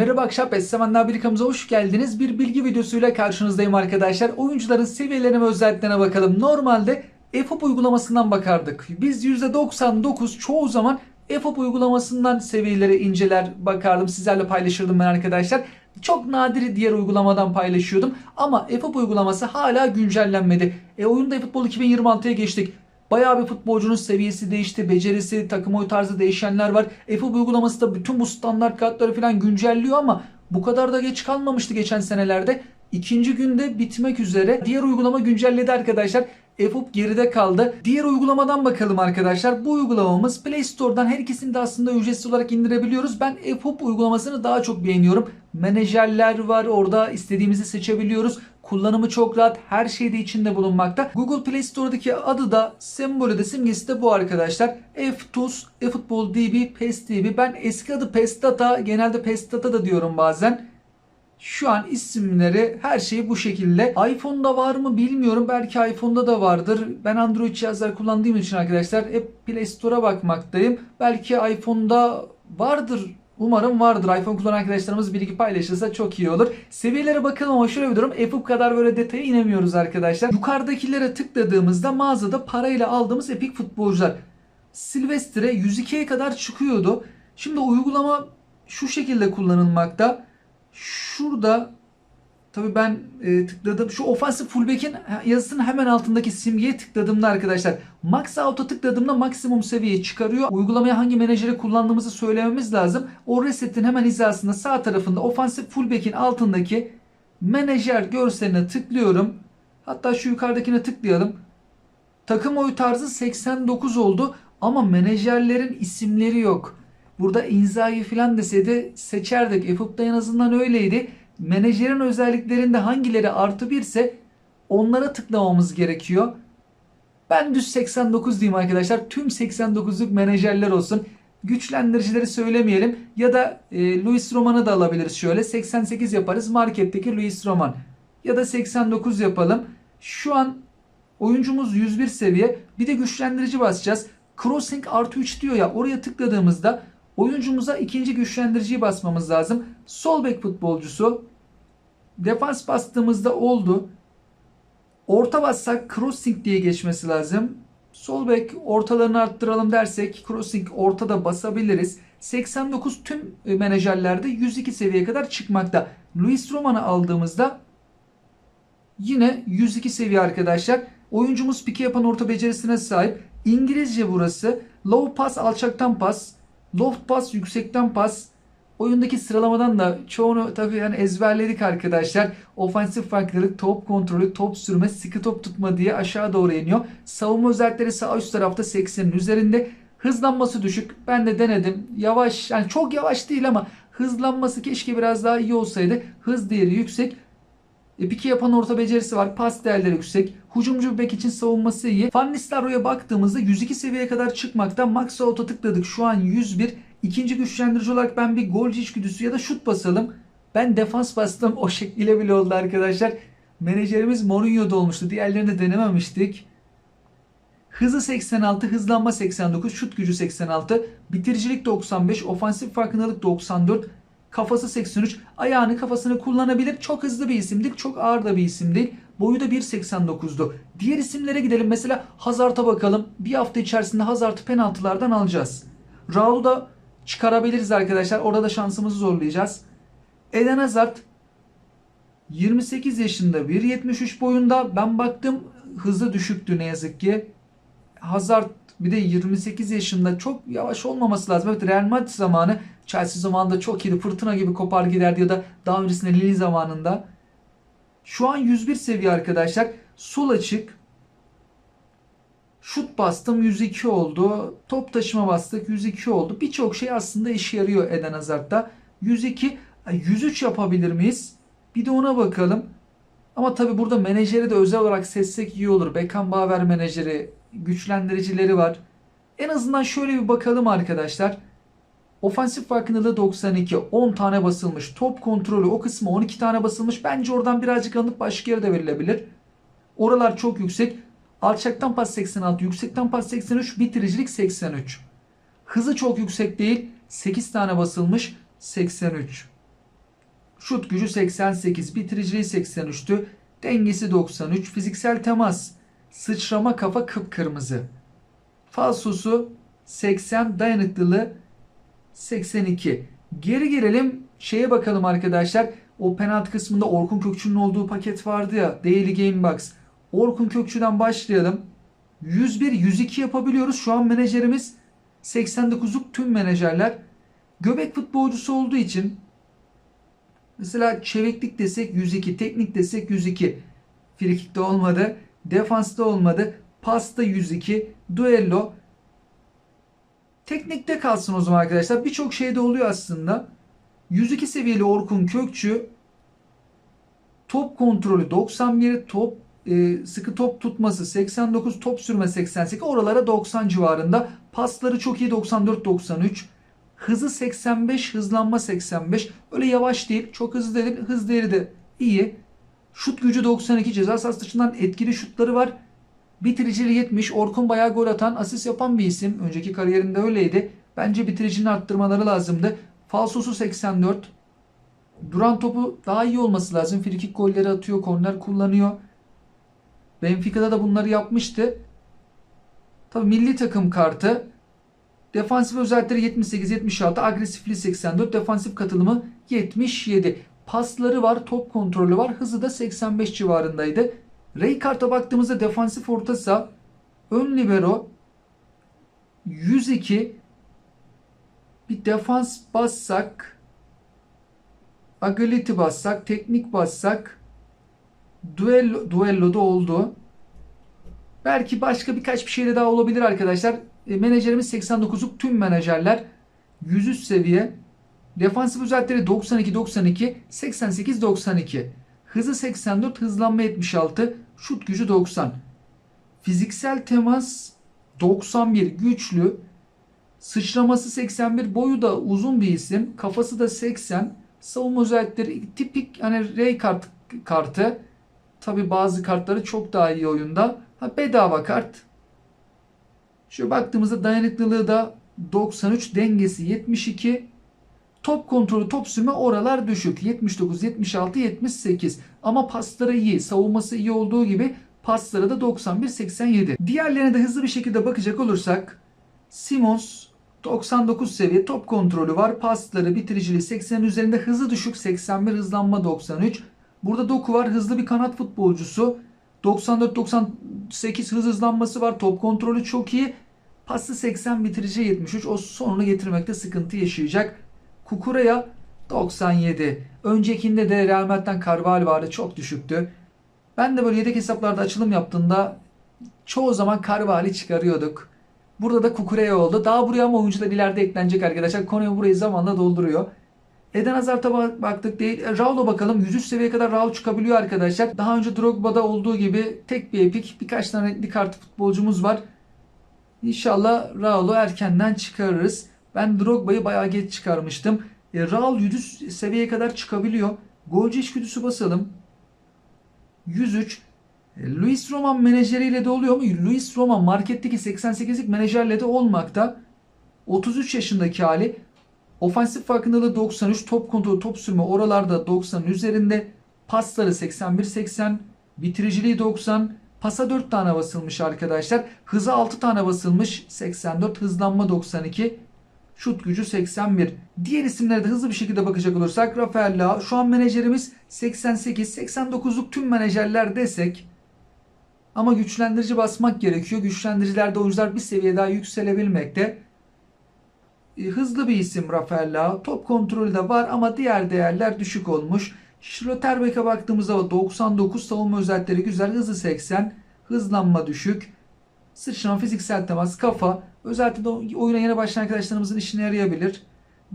Merhaba Akşap Essemen Birlikamıza hoş geldiniz. Bir bilgi videosuyla karşınızdayım arkadaşlar. Oyuncuların seviyelerine ve özelliklerine bakalım. Normalde EFOP uygulamasından bakardık. Biz %99 çoğu zaman EFOP uygulamasından seviyeleri inceler bakardım. Sizlerle paylaşırdım ben arkadaşlar. Çok nadir diğer uygulamadan paylaşıyordum. Ama EFOP uygulaması hala güncellenmedi. E oyunda eFootball 2026'ya geçtik. Bayağı bir futbolcunun seviyesi değişti, becerisi, takım oy tarzı değişenler var. EFOP uygulaması da bütün bu standart kartları falan güncelliyor ama bu kadar da geç kalmamıştı geçen senelerde. İkinci günde bitmek üzere. Diğer uygulama güncelledi arkadaşlar. EFOP geride kaldı. Diğer uygulamadan bakalım arkadaşlar. Bu uygulamamız Play Store'dan her ikisini de aslında ücretsiz olarak indirebiliyoruz. Ben EFOP uygulamasını daha çok beğeniyorum. Menajerler var orada istediğimizi seçebiliyoruz. Kullanımı çok rahat. Her şey de içinde bulunmakta. Google Play Store'daki adı da sembolü de simgesi de bu arkadaşlar. F-Tools, eFootball DB, PES DB. Ben eski adı PES Data, genelde PES Data da diyorum bazen. Şu an isimleri her şeyi bu şekilde. iPhone'da var mı bilmiyorum. Belki iPhone'da da vardır. Ben Android cihazlar kullandığım için arkadaşlar hep Play Store'a bakmaktayım. Belki iPhone'da vardır. Umarım vardır. iPhone kullanan arkadaşlarımız bilgi paylaşırsa çok iyi olur. Seviyelere bakalım ama şöyle bir durum. Epic kadar böyle detaya inemiyoruz arkadaşlar. Yukarıdakilere tıkladığımızda mağazada parayla aldığımız Epic futbolcular. Silvestre 102'ye kadar çıkıyordu. Şimdi uygulama şu şekilde kullanılmakta. Şurada tabii ben e, tıkladım. Şu ofansif fullback'in yazısının hemen altındaki simgeye tıkladığımda arkadaşlar max out'a tıkladığımda maksimum seviyeye çıkarıyor. Uygulamaya hangi menajeri kullandığımızı söylememiz lazım. O resetin hemen hizasında sağ tarafında ofansif fullback'in altındaki menajer görseline tıklıyorum. Hatta şu yukarıdakine tıklayalım. Takım oyu tarzı 89 oldu ama menajerlerin isimleri yok. Burada Inzaghi falan deseydi seçerdik. EFOP'ta en azından öyleydi. Menajerin özelliklerinde hangileri artı birse onlara tıklamamız gerekiyor. Ben düz 89 diyeyim arkadaşlar. Tüm 89'luk menajerler olsun. Güçlendiricileri söylemeyelim. Ya da e, Luis Roman'ı da alabiliriz şöyle. 88 yaparız. Marketteki Luis Roman. Ya da 89 yapalım. Şu an oyuncumuz 101 seviye. Bir de güçlendirici basacağız. Crossing artı 3 diyor ya. Oraya tıkladığımızda oyuncumuza ikinci güçlendiriciyi basmamız lazım. Sol bek futbolcusu. Defans bastığımızda oldu. Orta bassak crossing diye geçmesi lazım. Sol bek ortalarını arttıralım dersek crossing ortada basabiliriz. 89 tüm menajerlerde 102 seviyeye kadar çıkmakta. Luis Roman'ı aldığımızda yine 102 seviye arkadaşlar. Oyuncumuz pike yapan orta becerisine sahip. İngilizce burası. Low pass alçaktan pas. Loft pass yüksekten pas. Oyundaki sıralamadan da çoğunu tabii yani ezberledik arkadaşlar. Ofansif farklılık, top kontrolü, top sürme, sıkı top tutma diye aşağı doğru iniyor. Savunma özellikleri sağ üst tarafta 80'in üzerinde. Hızlanması düşük. Ben de denedim. Yavaş yani çok yavaş değil ama hızlanması keşke biraz daha iyi olsaydı. Hız değeri yüksek. E, piki yapan orta becerisi var. Pas değerleri yüksek. Hucumcu bek için savunması iyi. Van Nistelrooy'a baktığımızda 102 seviyeye kadar çıkmakta. Max Out'a tıkladık. Şu an 101. İkinci güçlendirici olarak ben bir golcü içgüdüsü ya da şut basalım. Ben defans bastım. O şekliyle bile oldu arkadaşlar. Menajerimiz Mourinho'da olmuştu. Diğerlerini de denememiştik. Hızı 86, hızlanma 89, şut gücü 86, bitiricilik 95, ofansif farkındalık 94, kafası 83, ayağını kafasını kullanabilir. Çok hızlı bir isim değil, çok ağır da bir isim değil. Boyu da 1.89'du. Diğer isimlere gidelim. Mesela Hazard'a bakalım. Bir hafta içerisinde Hazard'ı penaltılardan alacağız. Raul'u da çıkarabiliriz arkadaşlar. Orada da şansımızı zorlayacağız. Eden Hazard 28 yaşında 1.73 boyunda. Ben baktım hızı düşüktü ne yazık ki. Hazard bir de 28 yaşında çok yavaş olmaması lazım. Evet Real Madrid zamanı Chelsea zamanında çok iyiydi. Fırtına gibi kopar giderdi ya da daha öncesinde Lille zamanında. Şu an 101 seviye arkadaşlar. Sol açık. Şut bastım 102 oldu. Top taşıma bastık 102 oldu. Birçok şey aslında işe yarıyor Eden Hazard'da. 102 103 yapabilir miyiz? Bir de ona bakalım. Ama tabi burada menajeri de özel olarak seçsek iyi olur. Beckenbauer menajeri, güçlendiricileri var. En azından şöyle bir bakalım arkadaşlar. Ofansif farkındalığı 92. 10 tane basılmış. Top kontrolü o kısmı 12 tane basılmış. Bence oradan birazcık alınıp başka yere de verilebilir. Oralar çok yüksek. Alçaktan pas 86, yüksekten pas 83, bitiricilik 83. Hızı çok yüksek değil. 8 tane basılmış 83. Şut gücü 88, bitiriciliği 83'tü. Dengesi 93, fiziksel temas, sıçrama kafa kıpkırmızı. Falsosu 80, dayanıklılığı 82. Geri gelelim şeye bakalım arkadaşlar. O penaltı kısmında Orkun Kökçü'nün olduğu paket vardı ya. Daily Game Box. Orkun Kökçü'den başlayalım. 101, 102 yapabiliyoruz. Şu an menajerimiz 89'luk tüm menajerler. Göbek futbolcusu olduğu için mesela çeviklik desek 102, teknik desek 102. Frikikte olmadı. Defansta olmadı. Pasta 102. Duello. Teknikte kalsın o zaman arkadaşlar. Birçok şeyde oluyor aslında. 102 seviyeli Orkun Kökçü top kontrolü 91, top e, sıkı top tutması 89, top sürme 88, oralara 90 civarında. Pasları çok iyi 94-93. Hızı 85, hızlanma 85. Öyle yavaş değil, çok hızlı değil, hız değeri de iyi. Şut gücü 92, ceza sahası dışından etkili şutları var. Bitiriciliği 70. Orkun bayağı gol atan, asist yapan bir isim. Önceki kariyerinde öyleydi. Bence bitiricini arttırmaları lazımdı. Falsosu 84. Duran topu daha iyi olması lazım. Frikik golleri atıyor, korner kullanıyor. Benfica'da da bunları yapmıştı. Tabi milli takım kartı. Defansif özellikleri 78-76, agresifliği 84, defansif katılımı 77. Pasları var, top kontrolü var, hızı da 85 civarındaydı. Ray karta baktığımızda defansif orta saha, ön libero 102, bir defans bassak, agility bassak, teknik bassak, duello, duelloda oldu. Belki başka birkaç bir şey de daha olabilir arkadaşlar. E, menajerimiz 89'luk tüm menajerler 103 seviye. Defansif özellikleri 92-92, 88-92. Hızı 84, hızlanma 76, şut gücü 90. Fiziksel temas 91, güçlü. Sıçraması 81, boyu da uzun bir isim. Kafası da 80. Savunma özellikleri tipik hani Ray kart kartı. Tabi bazı kartları çok daha iyi oyunda. Ha, bedava kart. Şu baktığımızda dayanıklılığı da 93, dengesi 72. Top kontrolü, top sürme oralar düşük. 79, 76, 78. Ama pasları iyi. Savunması iyi olduğu gibi pasları da 91, 87. Diğerlerine de hızlı bir şekilde bakacak olursak Simons 99 seviye top kontrolü var. Pasları, bitiriciliği 80 üzerinde hızı düşük 81, hızlanma 93. Burada Doku var. Hızlı bir kanat futbolcusu. 94-98 hız hızlanması var. Top kontrolü çok iyi. Pası 80 bitirici 73. O sonunu getirmekte sıkıntı yaşayacak. Kukureya 97. Öncekinde de Real Madrid'den Carvalho vardı. Çok düşüktü. Ben de böyle yedek hesaplarda açılım yaptığında çoğu zaman Carvalho çıkarıyorduk. Burada da Kukureya oldu. Daha buraya ama oyuncular ileride eklenecek arkadaşlar. Konuyu burayı zamanla dolduruyor. Eden Hazard'a baktık değil. E, Raul'a bakalım. 103 seviyeye kadar Raul çıkabiliyor arkadaşlar. Daha önce Drogba'da olduğu gibi tek bir epik birkaç tane renkli kart futbolcumuz var. İnşallah Raul'u erkenden çıkarırız. Ben Drogba'yı bayağı geç çıkarmıştım. E, Raul 100 seviyeye kadar çıkabiliyor. Golcü içgüdüsü basalım. 103. E, Luis Roman menajeriyle de oluyor mu? Luis Roman marketteki 88'lik menajerle de olmakta. 33 yaşındaki hali. Ofansif farkındalığı 93, top kontrolü, top sürme oralarda 90 üzerinde. Pasları 81-80, bitiriciliği 90, pasa 4 tane basılmış arkadaşlar. Hızı 6 tane basılmış, 84, hızlanma 92, şut gücü 81. Diğer isimlere de hızlı bir şekilde bakacak olursak Rafael Leao, şu an menajerimiz 88, 89'luk tüm menajerler desek ama güçlendirici basmak gerekiyor. Güçlendiricilerde oyuncular bir seviye daha yükselebilmekte. E, hızlı bir isim Rafael Leao. Top kontrolü de var ama diğer değerler düşük olmuş. Schlotterbeck'e baktığımızda 99 savunma özellikleri güzel. Hızı 80. Hızlanma düşük. Sıçrama, fiziksel temas, kafa. Özellikle de oyuna yeni başlayan arkadaşlarımızın işine yarayabilir.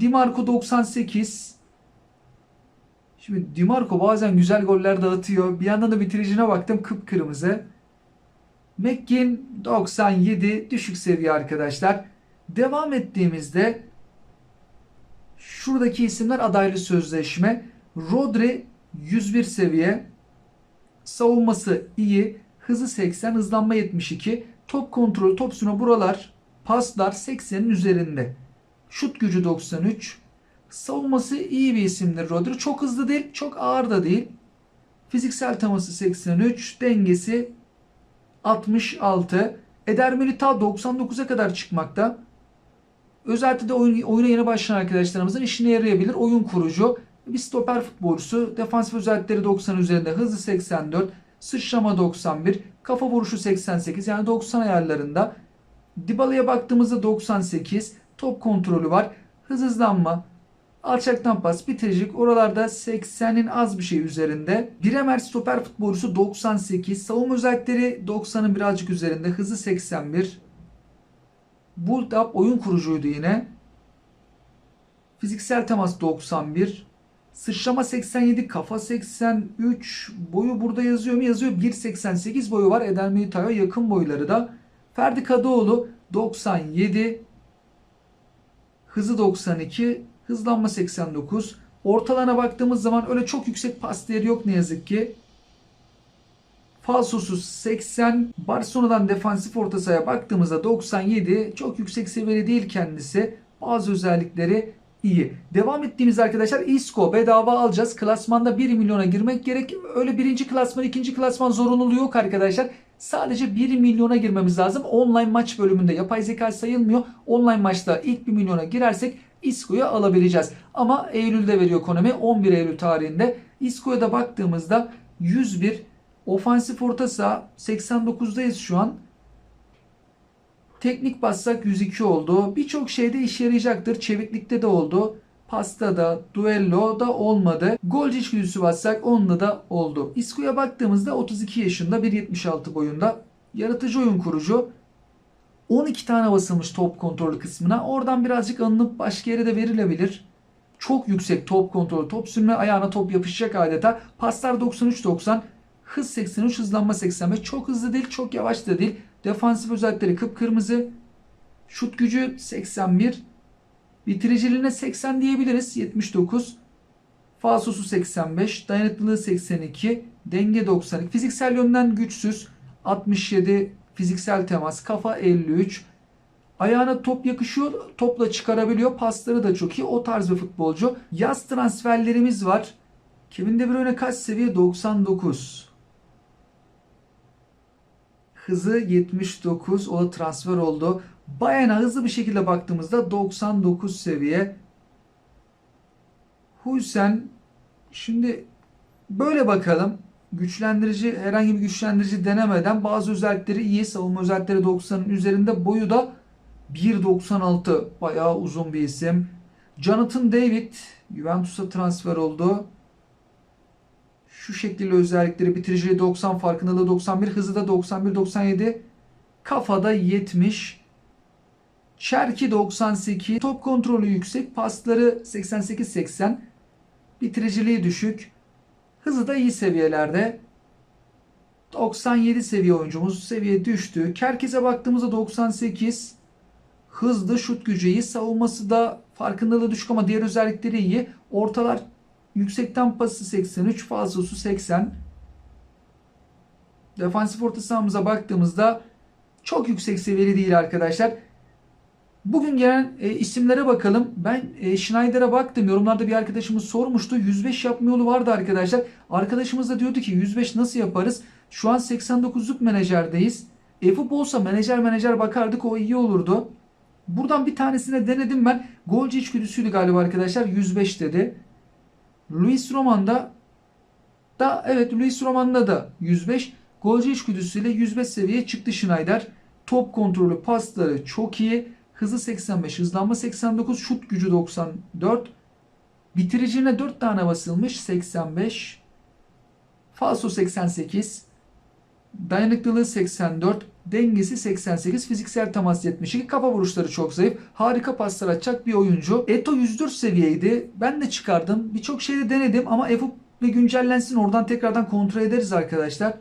Dimarco 98. Şimdi Dimarco bazen güzel goller dağıtıyor. Bir yandan da bitiricine baktım kıpkırmızı. McGinn 97 düşük seviye arkadaşlar. Devam ettiğimizde şuradaki isimler adaylı sözleşme. Rodri 101 seviye. Savunması iyi. Hızı 80, hızlanma 72. Top kontrolü, top sürme buralar. Paslar 80'in üzerinde. Şut gücü 93. Savunması iyi bir isimdir Rodri. Çok hızlı değil, çok ağır da değil. Fiziksel teması 83, dengesi 66. Eder Militao 99'a kadar çıkmakta. Özellikle de oyun, oyuna yeni başlayan arkadaşlarımızın işine yarayabilir. Oyun kurucu. Bir stoper futbolcusu. Defansif özellikleri 90 üzerinde. Hızı 84. Sıçrama 91. Kafa vuruşu 88. Yani 90 ayarlarında. Dybala'ya baktığımızda 98. Top kontrolü var. Hız hızlanma. Alçaktan pas, bitiricilik oralarda 80'in az bir şey üzerinde. Bremer stoper futbolcusu 98. Savunma özellikleri 90'ın birazcık üzerinde. Hızı 81. Build-up oyun kurucuydu yine. Fiziksel temas 91. Sıçrama 87, kafa 83. Boyu burada yazıyor mu? Yazıyor. 1.88 boyu var. Eder Militao'ya yakın boyları da. Ferdi Kadıoğlu 97. Hızı 92. Hızlanma 89. Ortalana baktığımız zaman öyle çok yüksek pas değeri yok ne yazık ki. Falsosu 80. Barcelona'dan defansif orta sahaya baktığımızda 97. Çok yüksek seviyede değil kendisi. Bazı özellikleri iyi. Devam ettiğimiz arkadaşlar Isco bedava alacağız. Klasmanda 1 milyona girmek gerek. Öyle birinci klasman, ikinci klasman zorunluluğu yok arkadaşlar. Sadece 1 milyona girmemiz lazım. Online maç bölümünde yapay zeka sayılmıyor. Online maçta ilk 1 milyona girersek Isco'yu alabileceğiz. Ama Eylül'de veriyor Konami. 11 Eylül tarihinde. Isco'ya da baktığımızda 101 ofansif orta saha 89'dayız şu an. Teknik bassak 102 oldu. Birçok şeyde işe yarayacaktır. Çeviklikte de oldu. Pasta da, duello da olmadı. Golcü içgüdüsü bassak onda da oldu. Isco'ya baktığımızda 32 yaşında 1.76 boyunda. Yaratıcı oyun kurucu. 12 tane basılmış top kontrolü kısmına. Oradan birazcık alınıp başka yere de verilebilir. Çok yüksek top kontrolü, top sürme ayağına top yapışacak adeta. Paslar 93-90, hız 83, hızlanma 85. Çok hızlı değil, çok yavaş da değil. Defansif özellikleri kıpkırmızı. Şut gücü 81. Bitiriciliğine 80 diyebiliriz. 79. Falsosu 85. Dayanıklılığı 82. Denge 92. Fiziksel yönden güçsüz. 67. Fiziksel temas. Kafa 53. Ayağına top yakışıyor. Topla çıkarabiliyor. Pasları da çok iyi. O tarz bir futbolcu. Yaz transferlerimiz var. Kevin De Bruyne kaç seviye? 99. Hızı 79. O da transfer oldu. Bayern'e hızlı bir şekilde baktığımızda 99 seviye. Huysen şimdi böyle bakalım. Güçlendirici herhangi bir güçlendirici denemeden bazı özellikleri iyi. Savunma özellikleri 90'ın üzerinde. Boyu da 1.96. Bayağı uzun bir isim. Jonathan David Juventus'a transfer oldu. Şu şekilde özellikleri bitiriciliği 90, farkındalığı 91, hızı da 91-97. Kafada 70. Çerki 98. Top kontrolü yüksek. Pasları 88-80. Bitiriciliği düşük. Hızı da iyi seviyelerde. 97 seviye oyuncumuz. Seviye düştü. Kerkiz'e baktığımızda 98. Hızlı şut gücü iyi. Savunması da farkındalığı düşük ama diğer özellikleri iyi. Ortalar yüksekten pası 83. Fazlası 80. Defansif orta sahamıza baktığımızda çok yüksek seviyeli değil arkadaşlar. Bugün gelen e, isimlere bakalım. Ben e, Schneider'e baktım. Yorumlarda bir arkadaşımız sormuştu. 105 yapma yolu vardı arkadaşlar. Arkadaşımız da diyordu ki 105 nasıl yaparız? Şu an 89'luk menajerdeyiz. E-futbol olsa menajer menajer bakardık o iyi olurdu. Buradan bir tanesine denedim ben. Golcü içgüdüsüydü galiba arkadaşlar. 105 dedi. Luis Roman'da da evet Luis Roman'da da 105. Golcü içgüdüsüyle 105 seviyeye çıktı Schneider. Top kontrolü, pasları çok iyi. Hızı 85, hızlanma 89, şut gücü 94. Bitiricine 4 tane basılmış 85. Falso 88. Dayanıklılığı 84. Dengesi 88. Fiziksel temas 72. Kafa vuruşları çok zayıf. Harika paslar atacak bir oyuncu. Eto 104 seviyeydi. Ben de çıkardım. Birçok şeyde denedim ama EFUP ve güncellensin. Oradan tekrardan kontrol ederiz arkadaşlar.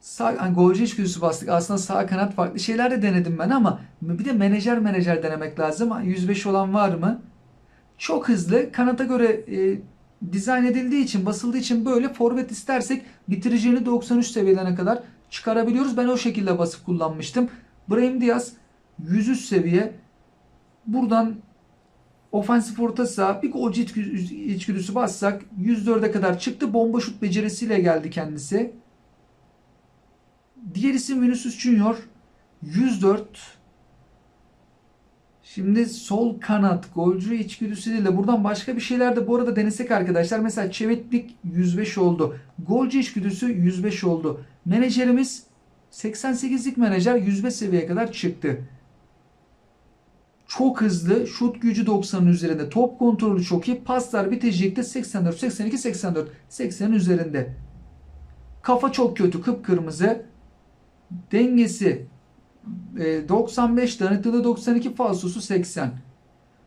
Sağ, hani golcü içgüdüsü bastık. Aslında sağ kanat farklı şeyler de denedim ben ama bir de menajer menajer denemek lazım. 105 olan var mı? Çok hızlı. Kanata göre e, dizayn edildiği için, basıldığı için böyle forvet istersek bitireceğini 93 seviyelerine kadar çıkarabiliyoruz. Ben o şekilde basıp kullanmıştım. Brahim Diaz 103 seviye. Buradan Ofansif orta saha bir içgü- içgüdüsü bassak 104'e kadar çıktı. Bomba şut becerisiyle geldi kendisi. Diğer isim Vinicius Junior 104. Şimdi sol kanat golcü içgüdüsüyle buradan başka bir şeyler de bu arada denesek arkadaşlar. Mesela çeviklik 105 oldu. Golcü içgüdüsü 105 oldu. Menajerimiz 88'lik menajer 105 seviyeye kadar çıktı. Çok hızlı, şut gücü 90'ın üzerinde, top kontrolü çok iyi, paslar bitecekte 84, 82, 84, 80'in üzerinde. Kafa çok kötü, kıpkırmızı. Dengesi e, 95, dayanıklılığı 92, falsosu 80.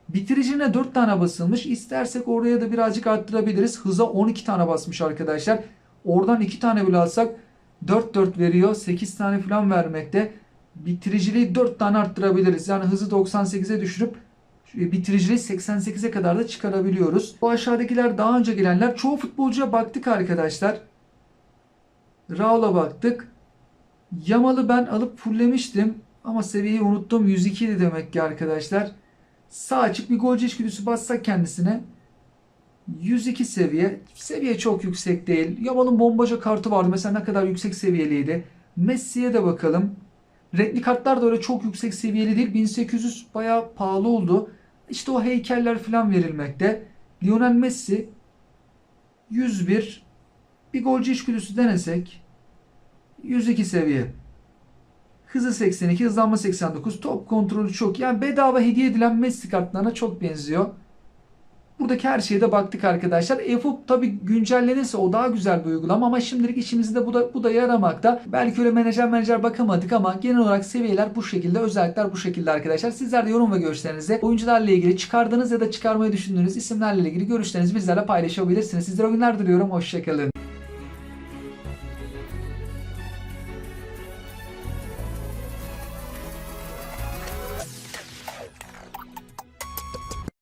Bitiricine 4 tane basılmış. İstersek oraya da birazcık arttırabiliriz. Hıza 12 tane basmış arkadaşlar. Oradan 2 tane bile alsak 4-4 veriyor. 8 tane falan vermekte. Bitiriciliği 4 tane arttırabiliriz. Yani hızı 98'e düşürüp e, bitiriciliği 88'e kadar da çıkarabiliyoruz. Bu aşağıdakiler daha önce gelenler. Çoğu futbolcuya baktık arkadaşlar. Raul'a baktık. Yamal'ı ben alıp fullemiştim. Ama seviyeyi unuttum. 102 idi demek ki arkadaşlar. Sağ açık bir golcü içgüdüsü bassak kendisine. 102 seviye. Seviye çok yüksek değil. Yamal'ın bombaca kartı vardı. Mesela ne kadar yüksek seviyeliydi. Messi'ye de bakalım. Renkli kartlar da öyle çok yüksek seviyeli değil. 1800 bayağı pahalı oldu. İşte o heykeller falan verilmekte. Lionel Messi 101 bir golcü içgüdüsü denesek 102 seviye. Hızı 82, hızlanma 89, top kontrolü çok. Yani bedava hediye edilen Messi kartlarına çok benziyor. Buradaki her şeye de baktık arkadaşlar. EFUB tabi güncellenirse o daha güzel bir uygulama ama şimdilik işimizde bu da, bu da yaramakta. Belki öyle menajer menajer bakamadık ama genel olarak seviyeler bu şekilde, özellikler bu şekilde arkadaşlar. Sizler de yorum ve görüşlerinizi oyuncularla ilgili çıkardığınız ya da çıkarmayı düşündüğünüz isimlerle ilgili görüşlerinizi bizlerle paylaşabilirsiniz. Sizlere oyunlar diliyorum. Hoşçakalın.